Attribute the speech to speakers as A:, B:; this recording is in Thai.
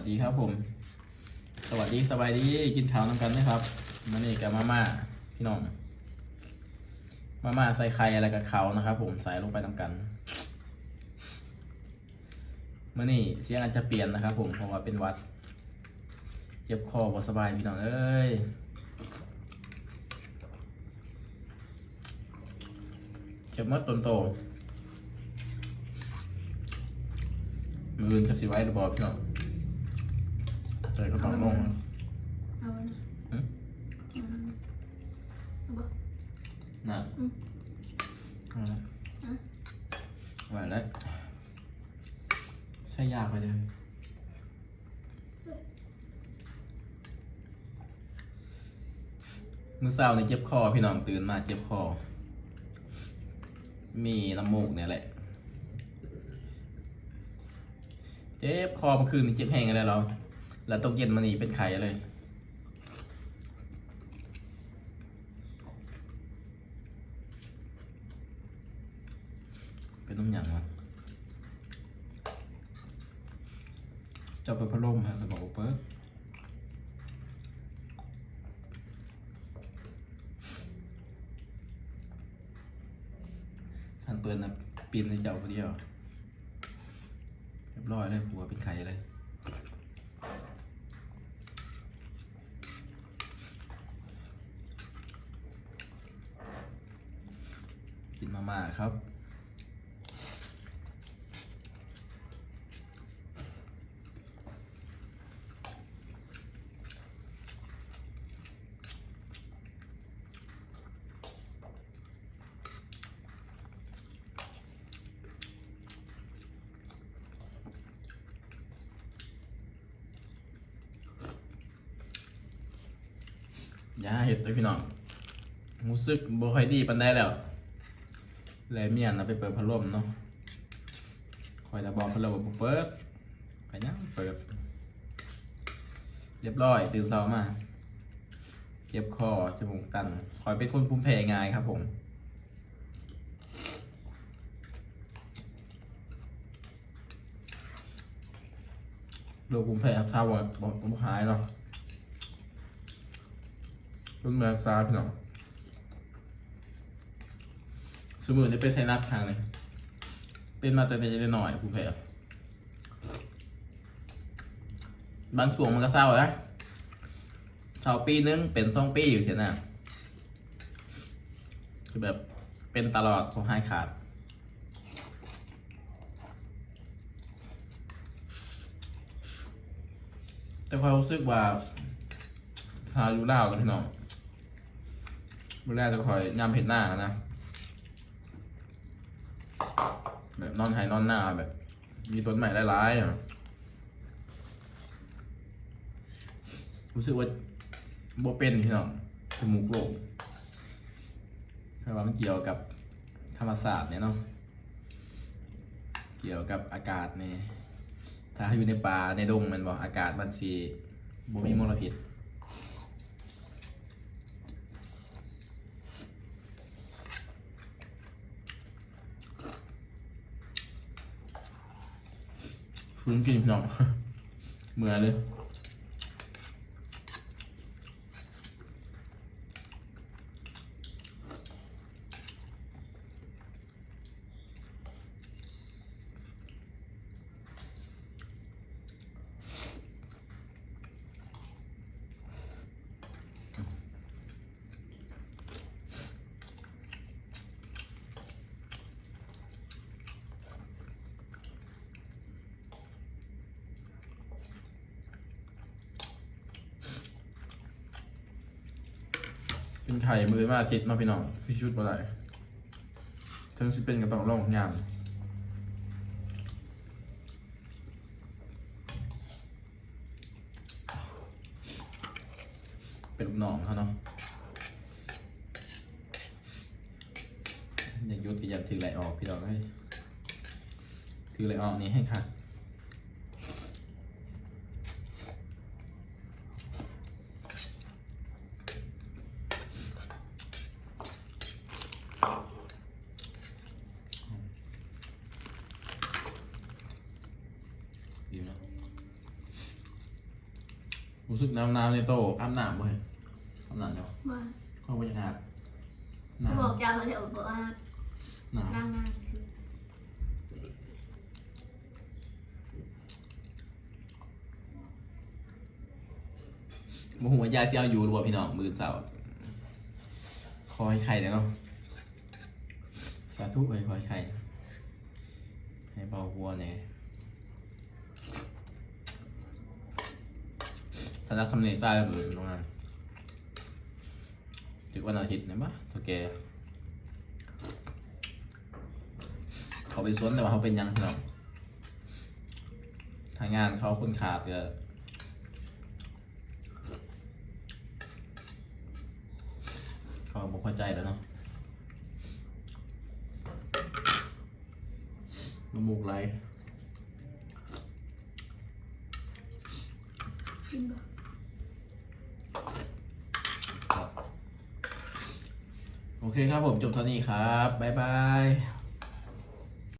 A: สวัสดีครับผม สวัสดีสบายดีกินข้าวน้ำกันนะครับมันนี่กับมาม่าพี่น้อง มาม่าใส่ไข่อะไรกับเขานะครับ ผมใส่ลงไปน้ำกันมื่อนี่เสียงอาจจะเปลี่ยนนะครับ ผมเพราะว่าเป็นวัดเจ็บคอบ่สบายพี่น้องเอ้ยเจ็บมดตนโตมืออื่นจะสิไว้หรือเปล่าพี่น้อง ใส่กระเป๋าลงนะ
B: เอาไว้นะ
A: หึ
B: อืมเอาบ่
A: น่ะ
B: อืม
A: ไหวแล้วใช่ยากไปเลยมื่อเช้านี่เจ็บคอพี่น้องตื่นมาเจ็บคอ มีน้ำมูกเนี่ยแหละ เจ็บคอเมื่อคืนเจ็บแห้งอะไรเรา แล้วตกเย็นมานีเป็นไข้เลย เป็นน้ำหยังวะเจ้าเปิดพัดลมฮะจะบอกเปิดท่านเปิดนะปีนในเจ้าคนเดียวเรียบร้อยเลยหัวเป็นไข่เลย มาม่าครับ อย่าเห็ดด้วยพี่น้องรู้สึกบ่ค่อยดีปันได้แล้ว เลยเมียนนะไปเปิดพัดลมเนาะคอยจะบอกพัดลมว่าบ่เปิดไปยังเปิด เรียบร้อย ตื่นเช้ามาเจ็บคอจมูกตัน คอยเป็นคนภูมิแพ้ง่ายครับผมโรคภูมิแพ้ครับทราบว่าบ่บ่หายเนาะรุ่นเมืองซาพี่น้อง สมมติได้เป็นไซนัสทางเลยเป็นมาแต่เป็นยังหน่อยผู้แพ้บางส่วนมันก็เศร้านะเศร้าปีนึงเป็นสองปีอยู่เช่นน่ะคือแบบเป็นตลอดผมหายขาดแต่ความรู้สึกว่าชาอยู่ล่าวกันพี่น้องเมื่อแรกจะคอยยำเห็ดหน้านะ แบบ นอนหายนอนหน้าแบบ มีต้นใหม่หลายๆอะรู้สึกว่าโบเป็นพี่น้องจมูกโลงเพราะว่ามันเกี่ยวกับธรรมศาสตร์เนี่ยเนาะเกี่ยวกับอากาศเนี่ยถ้าอยู่ในป่าในดงมันบอกอากาศมันสีบ่มีมลพิษ ฟื้นกินพี่น้องเหมือนเลย เป็นไข่มือมาอาทิตย์มาพี่น้องคือชุดบ่ได้ถึงสิเป็นก็ต้องลองงานเป็นลูกน้องเขาเนาะอยายุดก็อยาถือไหลออกพี่น้องเฮ้ถือไหลออกนี่ให้ค่ะ รู้สึกน้ำน้ำในโตอาบน้ำบ่เฮ้ยอาบน้ำเนาะ
B: มา
A: เข้าไปยังอาบ
B: เขาบอก
A: น้ำ
B: เจ้าเขาเลยบอกว่า
A: หนาว
B: นั่งนั่งคือ
A: โมโหยาเสียวอยู่หรือเปล่าพี่น้องมือเสาคอยไข่เดี๋ยวเนาะสาธุเลยคอยไข่ให้เบาหัวเนี่ย ธนาคำเนตใต้ระเบิดตรงนั้นถึงวันอาทิตย์นะปะโอเคเขาไปสวนแต่ว่าเขาเป็นยังพี่น้องทางงานเขาคนขาดเยอะเขาบอกเข้าใจแล้วเนาะน้ำมูกไหล
B: กินบ่
A: โอ เคครับผมจบเท่านี้ครับ บ๊ายบาย